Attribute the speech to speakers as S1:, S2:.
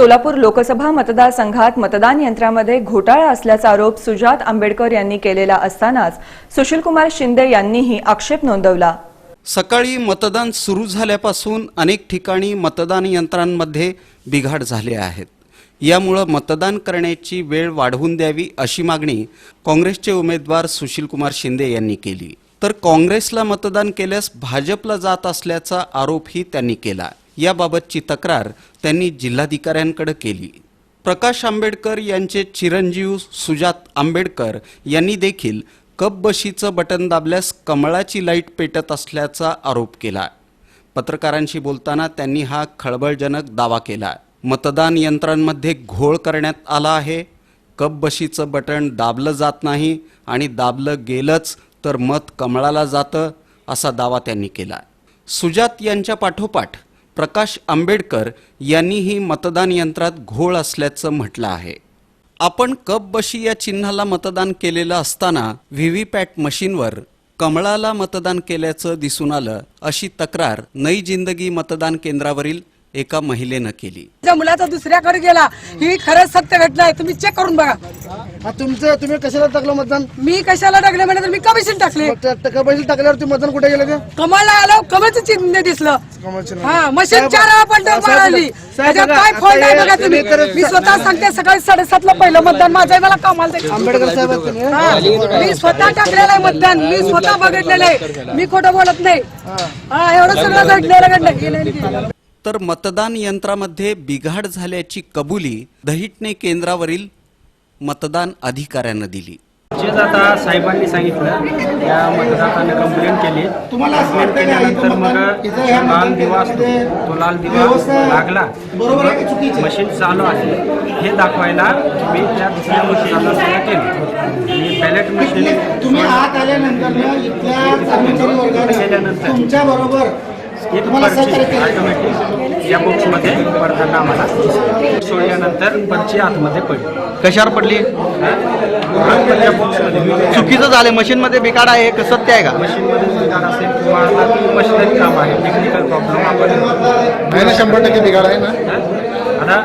S1: सोलापूर लोकसभा मतदारसंघात मतदान यंत्रामध्ये घोटाळा असल्याचा आरोप सुजात आंबेडकर यांनी केलेला असतानाच सुशीलकुमार शिंदे यांनीही आक्षेप नोंदवला.
S2: सकाळी मतदान सुरू झाल्यापासून अनेक ठिकाणी मतदान यंत्रांमध्ये बिघाड झाले आहेत. यामुळं मतदान करण्याची वेळ वाढवून द्यावी अशी मागणी काँग्रेसचे उमेदवार सुशीलकुमार शिंदे यांनी केली. तर काँग्रेसला मतदान केल्यास भाजपला जात असल्याचा आरोपही त्यांनी केला. याबाबतची तक्रार त्यांनी जिल्हाधिकाऱ्यांकडे केली. प्रकाश आंबेडकर यांचे चिरंजीव सुजात आंबेडकर यांनी देखील कप बशीचं बटन दाबल्यास कमळाची लाइट पेटत असल्याचा आरोप केला. पत्रकारांशी बोलताना त्यांनी हा खळबळजनक दावा केला. मतदान यंत्रांमध्ये घोळ करण्यात आला आहे. कप बशीचं बटन दाबलं जात नाही आणि दाबलं गेलंच तर मत कमळाला जातं असा दावा त्यांनी केला. सुजात यांच्या पाठोपाठ प्रकाश आंबेडकर यांनीही मतदान यंत्रात घोळ असल्याचं म्हटलं आहे. आपण कप बशी या चिन्हाला मतदान केलेलं असताना व्हीव्हीपॅट व्ही पॅट मशीनवर कमळाला मतदान केल्याचं दिसून आलं अशी तक्रार नई जिंदगी मतदान केंद्रावरील एका महिलेनं केली.
S3: माझ्या मुलाचा दुसऱ्याकडे गेला ही खरंच सत्य घटना आहे. तुम्ही चेक करून बघा.
S4: हा तुमचं तुम्ही कशाला टाकलं मतदान?
S3: मी कशाला टाकले म्हणजे तर मी कमिशन टाकले.
S4: पैसे टाकल्यावर तुम्ही मतदान कुठे गेलं ते?
S3: कमळला आलो कमळचं चिन्ह दिसलं.
S4: कमळचं.
S3: हा मशीन
S4: साहेब,
S3: चार वेळा पण
S4: साहेब,
S3: मारली
S4: साहेब,
S3: त्याच्यात
S4: बघा,
S3: काय आहे
S4: आता
S3: बघा तुम्ही?
S4: तर-
S3: मी स्वतः सांगते सकाळी साडेसातला पहिलं मतदान. माझं आहे मला कामाला जायचं.
S4: आंबेडकर साहेब आहेत तुम्ही?
S3: हा, मी स्वतः टाकलेलं आहे मतदान. मी स्वतः बघितलेलं आहे. मी खोटं बोलत नाही. हा एवढं सगळं घडलेलं घडलं. केलं.
S2: तर मतदान यंत्रामध्ये बिघाड झाल्याची कबुली दहिटणे केंद्रावरील मतदान अधिकाऱ्यानं दिली.
S5: तेच आता साहेबांनी सांगितलं त्या मतदाराने कंप्लेंट केली. कंप्लेंट केल्यानंतर मग जो लाल दिवा असतो. तो लाल दिवा लागला. मशीन चालू आहे. हे दाखवायला मी त्या दुसऱ्या मतदाराला केलं. मी बॅलेट मशीन
S4: तुम्ही आत आल्यानंतर ना
S5: एक पर्ची या बॉक्समध्ये पडताना आम्हाला. सोडल्यानंतर पर्ची आतमध्ये पडली.
S6: कशावर पडली?
S5: बॉक्समध्ये
S6: चुकीचं झालं मशीन मध्ये बिकाड आहे हे सत्य आहे का?
S5: मशीनमध्ये बिघाड असेल किंवा आता ती मशिनरी काम आहे. टेक्निकल प्रॉब्लेम आपण
S4: शंभर टक्के बिघाड आहे ना?
S5: आता